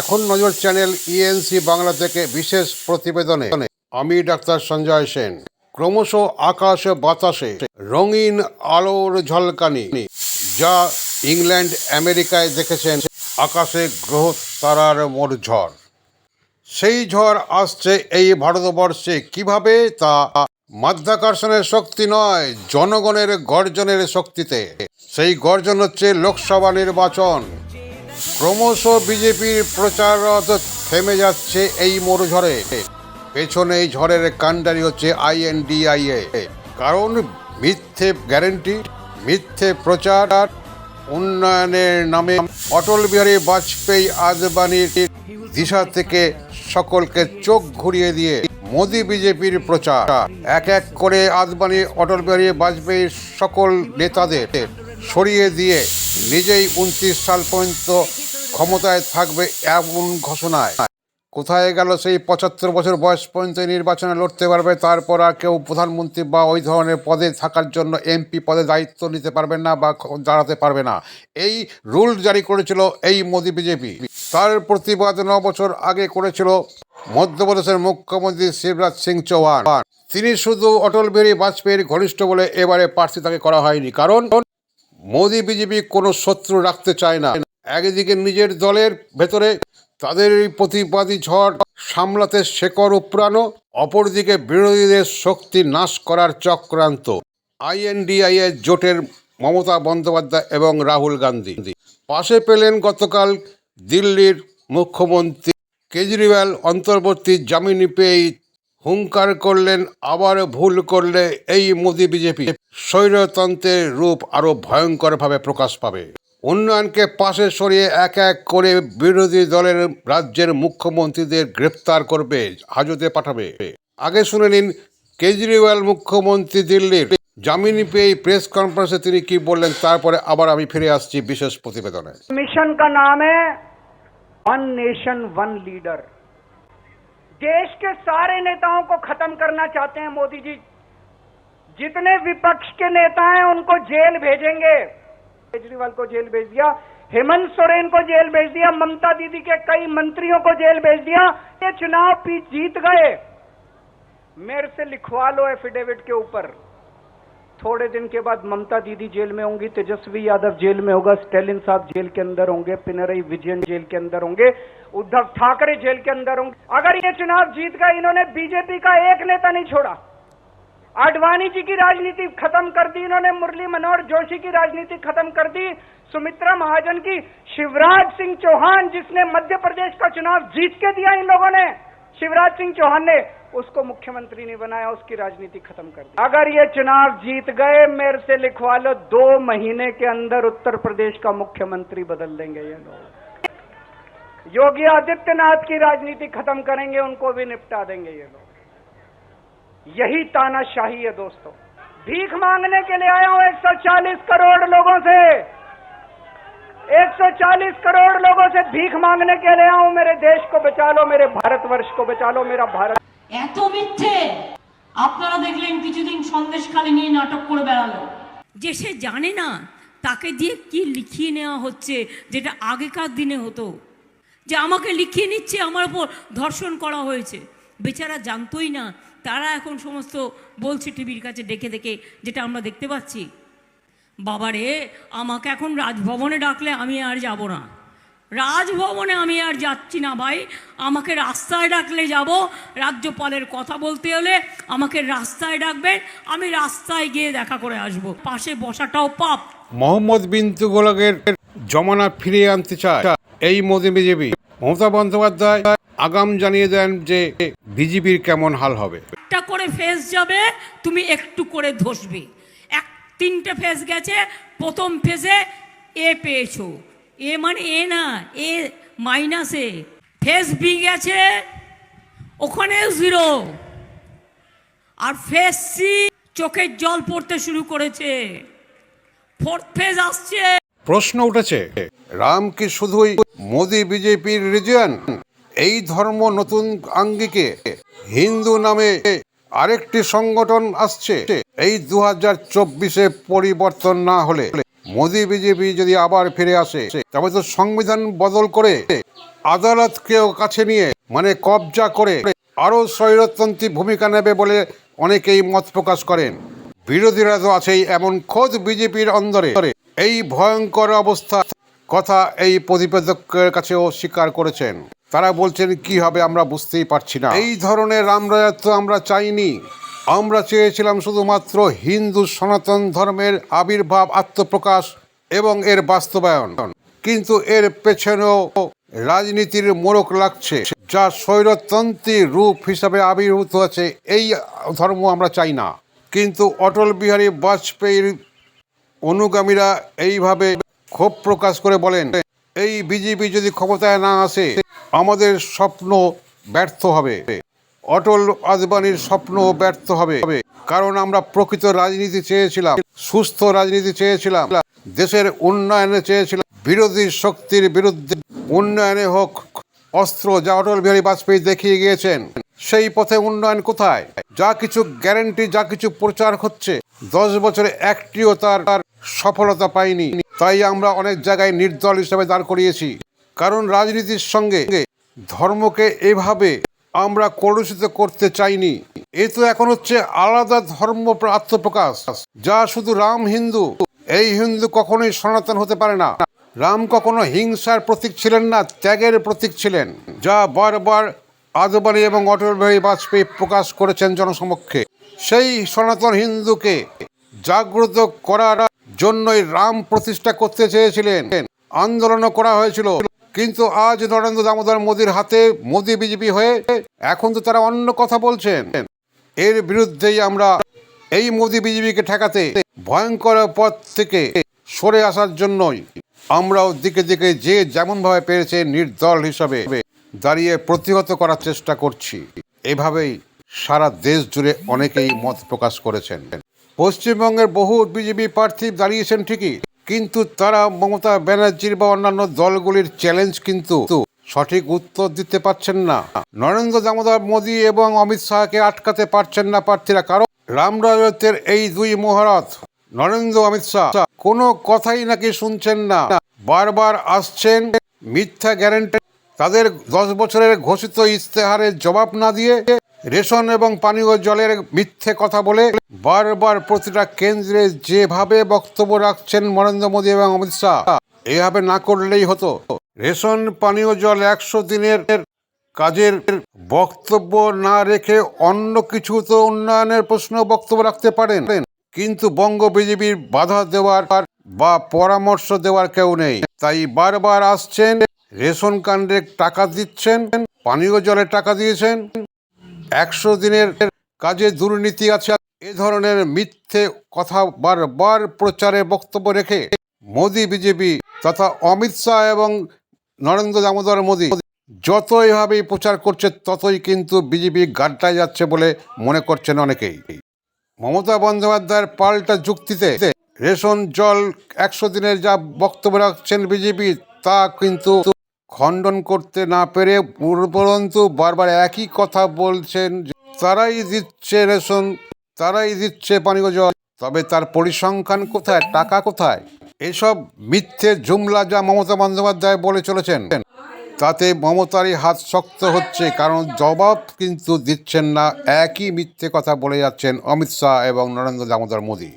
এখন নজর channel ENC Bangla থেকে বিশেষ প্রতিবেদনে। আমি ডাক্তার সঞ্জয় সেন। ক্রমশ আকাশ বাতাসে রঙিন আলোর ঝলকানি। যা ইংল্যান্ড, আমেরিকায় দেখেছেন আকাশে গ্রহ, তারার মোট ঝড়। সেই ঝড় আসছে এই ভারতবর্ষে। কীভাবে? তা মাধ্যাকর্ষণের শক্তি নয়, জনগণের গর্জনের শক্তিতে। সেই গর্জন হচ্ছে লোকসভা নির্বাচন। ক্রমশ বিজেপির প্রচাররত থেমে যাচ্ছে এই মরুঝড়ে। ঝড়ে পেছনে এই ঝড়ের কাণ্ডারি হচ্ছে আইএনডিআইএ। কারণ মিথ্যে গ্যারেন্টি, মিথ্যে প্রচার, উন্নয়নের নামে অটল বিহারী বাজপেয়ী আদবানির দিশা থেকে সকলকে চোখ ঘুরিয়ে দিয়ে মোদী বিজেপির প্রচার। এক এক করে আদবানি, অটল বিহারী বাজপেয়ীর সকল নেতাদের সরিয়ে দিয়ে নিজেই উনত্রিশ সাল পর্যন্ত ক্ষমতায় থাকবে এমন ঘোষণায়। কোথায় গেল সেই পঁচাত্তর বছর বয়স পর্যন্ত নির্বাচনে লড়তে পারবে? তারপর আর কেউ প্রধানমন্ত্রী বা ওই ধরনের পদে থাকার জন্য এমপি পদে দায়িত্ব নিতে পারবে না বা দাঁড়াতে পারবে না। এই রুল জারি করেছিল এই মোদী বিজেপি। তার প্রতিবাদ ন বছর আগে করেছিল মধ্যপ্রদেশের মুখ্যমন্ত্রী শিবরাজ সিং চৌহান। তিনি শুধু অটল বিহারী বাজপেয়ীর ঘনিষ্ঠ বলে এবারে প্রার্থী তাকে করা হয়নি। কারণ মোদী বিজেপি কোনো শত্রু রাখতে চায় না। একদিকে নিজের দলের ভেতরে তাদের এই প্রতিবাদী ঝড় সামলাতে শেকড় উপড়ানো অপরদিকে বিরোধীদের শক্তি নাশ করার চক্রান্ত। আইএনডিআই এর জোটের মমতা বন্দ্যোপাধ্যায় এবং রাহুল গান্ধী। পাশে পেলেন গতকাল দিল্লির মুখ্যমন্ত্রী। কেজরিওয়াল অন্তর্বর্তী জামিনি পেয়েই হুঙ্কার করলেন আবার ভুল করলে এই মোদী বিজেপি স্বৈরতন্ত্রের রূপ আরো ভয়ঙ্করভাবে প্রকাশ পাবে উন্নয়নকে পাশে সরিয়ে এক এক করে বিরোধী দলের রাজ্যের মুখ্যমন্ত্রীদের গ্রেপ্তার করবে হাজতে পাঠাবে আগে শুনে নিন কেজরিওয়াল মুখ্যমন্ত্রী দিল্লির জামিনি পেয়ে প্রেস কনফারেন্সে তিনি কি বললেন তারপরে আবার আমি ফিরে আসছি বিশেষ প্রতিবেদনে मिशन का नाम है वन नेशन वन लीडर देश के सारे नेताओं को खत्म करना चाहते हैं मोदी जी। जितने विपक्ष के नेता हैं, उनको जेल भेजेंगे। केजरीवाल को जेल भेज दिया, हेमंत सोरेन को जेल भेज दिया, ममता दीदी के कई मंत्रियों को जेल भेज दिया, ये चुनाव जीत गए। मेरे से लिखवा लो एफिडेविट के ऊपर। थोड़े दिन के बाद ममता दीदी जेल में होंगी, तेजस्वी यादव जेल में होगा, स्टेलिन साहब जेल के अंदर होंगे, पिनरई विजयन जेल के अंदर होंगे, उद्धव ठाकरे जेल के अंदर होंगे। अगर ये चुनाव जीत गए, इन्होंने बीजेपी का एक नेता नहीं छोड़ा। आडवाणी जी की राजनीति खत्म कर दी, इन्होंने मुरली मनोहर जोशी की राजनीति खत्म कर दी, सुमित्रा महाजन की, शिवराज सिंह चौहान जिसने मध्य प्रदेश का चुनाव जीत के दिया इन लोगों ने। शिवराज सिंह चौहान ने उसको मुख्यमंत्री नहीं बनाया, उसकी राजनीति खत्म कर दी। अगर ये चुनाव जीत गए, मेरे से लिखवा लो, दो महीने के अंदर उत्तर प्रदेश का मुख्यमंत्री बदल देंगे ये लोग। योगी आदित्यनाथ की राजनीति खत्म करेंगे, उनको भी निपटा देंगे ये लोग। यही तानाशाही है, दोस्तों। भीख मांगने के लिए आया हूँ 140 करोड़ लोगों से। 140 करोड़ लोगों से भीख मांगने के लिए आया हूं मेरे देश को बचा लो मेरे भारतवर्ष को बचा लो मेरा भारत এত মিথ্যে আপনারা দেখলেন কিছুদিন সন্দেশখালী নিয়ে নাটক করে বেড়ালো যে সে জানে না তাকে দিয়ে কি লিখিয়ে নেওয়া হচ্ছে যেটা আগেকার দিনে হতো যে আমাকে লিখিয়ে নিচ্ছে আমার উপর ধর্ষণ করা হয়েছে বেচারা জানতোই না তারা এখন সমস্ত বলছে টিভির কাছে ডেকে ডেকে যেটা আমরা দেখতে পাচ্ছি বাবারে আমাকে এখন রাজভবনে ডাকলে আমি আর যাব না। রাজভবনে আমি আর যাচ্ছি না ভাই। আমাকে রাস্তায় ডাকলে যাব রাজ্যপালের কথা বলতে হলে আমাকে রাস্তায় ডাকবেন আমি রাস্তায় গিয়ে দেখা করে আসব। পাশে বসাটাও পাপ। মোহাম্মদ বিন তুগলকের জমানা ফিরিয়ে আনতে চায় এই মোদী বিজেপি। মমতা বন্দ্যোপাধ্যায় আগাম জানিয়ে দেন যে বিজেপির কেমন হাল হবে। একটা করে ফেস যাবে তুমি একটু করে ধসবে। তিনটে ফেস গেছে, প্রথম ফেজে এ পেয়েছ। এ মানে এ না এ মাইনাসে ফেস বি গেছে, ওখানে জিরো আর ফেস সি চোখের জল পড়তে শুরু করেছে। ফোর্থ ফেজ আসছে। প্রশ্ন উঠেছে, রাম কি শুধুই মোদী বিজেপির রিজিয়ন এই ধর্ম নতুন আঙ্গিকে হিন্দু নামে আরেকটি সংগঠন আসছে। এই দু হাজার চব্বিশে পরিবর্তন না হলে মোদী বিজেপি যদি আবার ফিরে আসে, তবে তো সংবিধান বদল করে আদালতকেও কাছে নিয়ে মানে কবজা করে আরও স্বৈরতন্ত্রী ভূমিকা নেবে বলে অনেকেই মত প্রকাশ করেন। বিরোধীরা তো আছেই এমন খোদ বিজেপির অন্দরে। এই ভয়ঙ্কর অবস্থা কথা এই প্রতিবেদকের কাছেও স্বীকার করেছেন। তারা বলছেন, কি হবে আমরা বুঝতেই পারছি না। এই ধরনের রামরাজত্ব আমরা চাইনি। আমরা চেয়েছিলাম শুধুমাত্র হিন্দু সনাতন ধর্মের আবির্ভাব, আত্মপ্রকাশ এবং এর বাস্তবায়ন। কিন্তু এর পেছনেও রাজনীতির মোড়ক লাগছে, যা স্বৈরতন্ত্রী রূপ হিসাবে আবির্ভূত আছে এই ধর্ম আমরা চাই না। কিন্তু অটল বিহারী বাজপেয়ীর অনুগামীরা এইভাবে ক্ষোভ প্রকাশ করে বলেন, এই বিজেপি যদি ক্ষমতায় না আসে আমাদের স্বপ্ন ব্যর্থ হবে। অটল আদবানির স্বপ্ন ব্যর্থ হবে। কারণ আমরা প্রকৃত রাজনীতি চেয়েছিলাম, সুস্থ রাজনীতি চেয়েছিলাম, দেশের উন্নয়নে চেয়েছিলাম। বিরোধী শক্তির বিরুদ্ধে উন্নয়নে হোক, অস্ত্র যা অটল বিহারী বাজপেয়ী দেখিয়ে গিয়েছেন, সেই পথে উন্নয়ন কোথায়? যা কিছু গ্যারেন্টি যা কিছু প্রচার হচ্ছে, দশ বছরে একটিও তার সফলতা পায়নি তাই আমরা অনেক জায়গায় নির্দল হিসেবে দাঁড় করিয়েছি। কারণ রাজনীতির সঙ্গে ধর্মকে এভাবে আমরা কলুষিত করতে চাইনি। এ তো এখন হচ্ছে আলাদা ধর্ম আত্মপ্রকাশ যা শুধু রাম হিন্দু। এই হিন্দু কখনোই সনাতন হতে পারে না। রাম কখনো হিংসার প্রতীক ছিলেন না, ত্যাগের প্রতীক ছিলেন, যা বারবার আদবানি এবং অটল বিহারী বাজপেয়ী প্রকাশ করেছেন জনসমক্ষে। সেই সনাতন হিন্দুকে জাগ্রত করার জন্যই রাম প্রতিষ্ঠা করতে চেয়েছিলেন। আন্দোলনও করা হয়েছিল। কিন্তু আজ নরেন্দ্র দামোদর মোদীর হাতে মোদী বিজেপি হয়ে এখন তো তারা অন্য কথা বলছেন। এর বিরুদ্ধেই আমরা এই মোদী বিজেপিকে ঠেকাতে ভয়ঙ্কর পথ থেকে সরে আসার জন্যই আমরাও দিকে দিকে যে যেমনভাবে পেরেছে নির্দল হিসাবে দাঁড়িয়ে প্রতিহত করার চেষ্টা করছি। এভাবেই সারা দেশ জুড়ে অনেকেই মত প্রকাশ করেছেন। পশ্চিমবঙ্গের বহু বিজেপি প্রার্থী দাঁড়িয়েছেন ঠিকই। কিন্তু তারা মমতা ব্যানার্জির বা অন্যান্য দলগুলির চ্যালেঞ্জ কিন্তু সঠিক উত্তর দিতে পারছেন না। নরেন্দ্র দামোদর মোদী এবং অমিত শাহকে আটকাতে পারছেন না প্রার্থীরা, কারণ রাম রামরাজত্বের এই দুই মহারথ, নরেন্দ্র, অমিত শাহ, কোনো কথাই নাকি শুনছেন না। বারবার আসছেন মিথ্যা গ্যারেন্টি তাদের দশ বছরের ঘোষিত ইস্তেহারের জবাব না দিয়ে রেশন এবং পানীয় জলের মিথ্যে কথা বলে বারবার প্রতিটা কেন্দ্রে যেভাবে বক্তব্য রাখছেন নরেন্দ্র মোদী এবং অমিত শাহ, এভাবে না করলেই হতো। রেশন, পানীয় জল একশো দিনের কাজের বক্তব্য না রেখে অন্য কিছু তো উন্নয়নের প্রশ্ন বক্তব্য রাখতে পারেন। কিন্তু বঙ্গ বিজেপির বাধা দেওয়ার বা পরামর্শ দেওয়ার কেউ নেই। তাই বারবার আসছেন, রেশন কাণ্ডে টাকা দিচ্ছেন, পানীয় জলে টাকা দিয়েছেন। একশো দিনের কাজে দুর্নীতি আছে। এ ধরনের মিথ্যে কথা বারবার প্রচারে বক্তব্য রেখে মোদী, বিজেপি তথা অমিত শাহ এবং নরেন্দ্র দামোদর মোদী যত এভাবেই প্রচার করছে, ততই কিন্তু বিজেপি গাড্ডায় যাচ্ছে বলে মনে করছেন অনেকেই। মমতা বন্দ্যোপাধ্যায়ের পাল্টা যুক্তিতে রেশন, জল, একশো দিনের যা বক্তব্য রাখছেন বিজেপি, তা কিন্তু খণ্ডন করতে না পেরে উপরন্তু বারবার একই কথা বলছেন তারাই দিচ্ছে রেশন, তারাই দিচ্ছে পানীয় জল, তবে তার পরিসংখ্যান কোথায়, টাকা কোথায়? এসব মিথ্যে জুমলা যা মমতা বন্দ্যোপাধ্যায় বলে চলেছেন, তাতে মমতারই হাত শক্ত হচ্ছে, কারণ জবাব কিন্তু দিচ্ছেন না, একই মিথ্যে কথা বলে যাচ্ছেন অমিত শাহ এবং নরেন্দ্র দামোদর মোদী।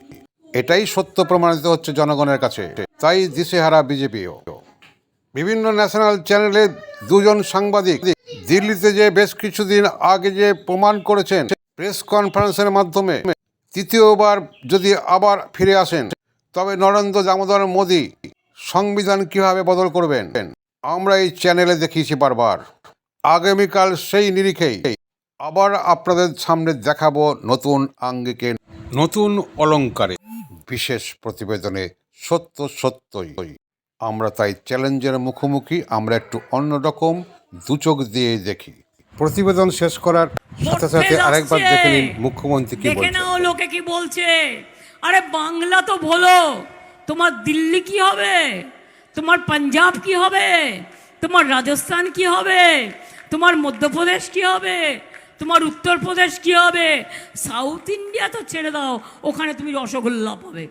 এটাই সত্য প্রমাণিত হচ্ছে জনগণের কাছে। তাই দিশেহারা বিজেপিও। বিভিন্ন ন্যাশনাল চ্যানেলে দুজন সাংবাদিক দিল্লিতে যে বেশ কিছুদিন আগে যে প্রমাণ করেছেন প্রেস কনফারেন্সের মাধ্যমে তৃতীয়বার যদি আবার ফিরে আসেন তবে নরেন্দ্র দামোদর মোদী সংবিধান কীভাবে বদল করবেন? আমরা এই চ্যানেলে দেখিয়েছি বারবার। আগামীকাল সেই নিরিখেই আবার আপনাদের সামনে দেখাবো নতুন আঙ্গিকে। নতুন অলংকারে বিশেষ প্রতিবেদনে সত্য সত্যই। আমরা তাই চ্যালেঞ্জের মুখোমুখি আমরা একটু অন্যরকম দুচোখ দিয়ে দেখি। প্রতিবেদন শেষ করার সাথে সাথে আরেকবার। দেখে নিন মুখ্যমন্ত্রী কি দেখে নাও লোকে কি বলছে। আরে বাংলা তো বলো তোমার দিল্লি কি হবে? তোমার পাঞ্জাব কি হবে? তোমার রাজস্থান কি হবে? তোমার মধ্যপ্রদেশ কি হবে? তোমার উত্তরপ্রদেশ কি হবে? সাউথ ইন্ডিয়া তো ছেড়ে দাও। ওখানে তুমি রসগোল্লা পাবে।